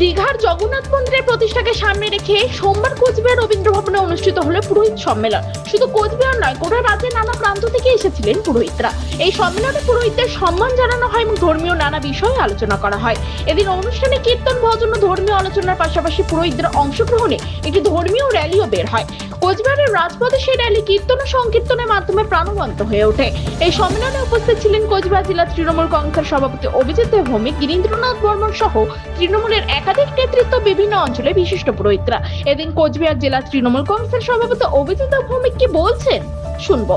দীঘার জগন্নাথ মন্দিরের প্রতিষ্ঠাকে সামনে রেখে সোমবার কোচবিহার রবীন্দ্র ভবনে অনুষ্ঠিত হলো পুরোহিত সম্মেলন। শুধু কোচবিহার নয়, গোটা রাজ্যের নানা প্রান্ত থেকে এসেছিলেন পুরোহিতরা। এই সম্মেলনে পুরোহিতদের সম্মান জানানো হয় এবং ধর্মীয় নানা বিষয়ে আলোচনা করা হয়। এদিন অনুষ্ঠানে কীর্তন, ভজন ও ধর্মীয় আলোচনার পাশাপাশি পুরোহিতদের অংশগ্রহণে একটি ধর্মীয় র্যালিও বের হয়। কোচবিহারের রাজপথে সেই র্যালি কীর্তন ও সংকীর্তনের মাধ্যমে প্রাণবন্ত হয়ে ওঠে। এই সম্মেলনে উপস্থিত ছিলেন কোচবিহার জেলা তৃণমূল কংগ্রেসের সভাপতি অভিজিৎ ভৌমিক গিরীন্দ্রনাথ বর্মন সহ তৃণমূলের একাধিক নেতৃত্ব বিভিন্ন অঞ্চলে বিশিষ্ট পুরোহিতরা। এদিন কোচবিহার জেলা তৃণমূল কংগ্রেসের সভাপতি অভিজিৎ ভৌমিক কি বলছেন? শুনব।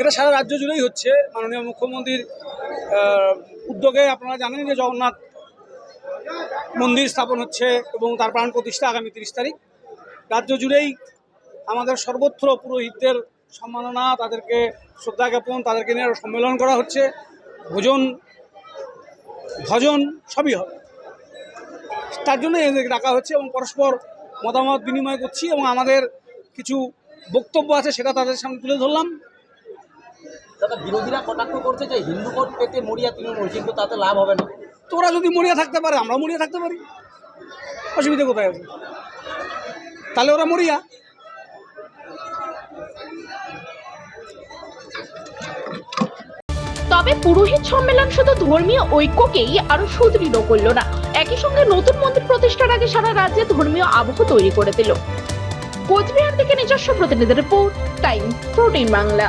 এটা সারা রাজ্য জুড়েই হচ্ছে। মাননীয় মুখ্যমন্ত্রীর উদ্যোগে আপনারা জানেন যে জগন্নাথ মন্দির স্থাপন হচ্ছে এবং তার প্রাণ প্রতিষ্ঠা আগামী তিরিশ তারিখ। রাজ্য জুড়েই আমাদের সর্বত্র পুরোহিতদের সম্মাননা, তাদেরকে শ্রদ্ধা জ্ঞাপন, তাদেরকে নিয়ে সম্মেলন করা হচ্ছে। ভোজন ভজন সবই হবে তার জন্য ডাকা হচ্ছে এবং পরস্পর মতামত বিনিময় করছি এবং আমাদের কিছু বক্তব্য আছে সেটা তাদের সামনে তুলে ধরলাম। দাদা বিরোধীরা কটাক্ষ করছে যে হিন্দু ভোট পেতে মরিয়া তৃণমূল কিন্তু তাতে লাভ হবে না। তো ওরা যদি মরিয়া থাকতে পারে আমরাও মরিয়া থাকতে পারি। অসুবিধা কোথায় আছে? তাহলে ওরা মরিয়া। তবে পুরোহিত সম্মেলন শুধু ধর্মীয় ঐক্যকেই আরও সুদৃঢ় করল না। একই সঙ্গে নতুন মন্দির প্রতিষ্ঠার আগে সারা রাজ্যে ধর্মীয় আবহ তৈরি করে দিল। কোচবিহার থেকে নিজস্ব প্রতিনিধি রিপোর্ট, টাইম, প্রোটিন বাংলা।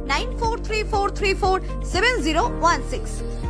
9434347016.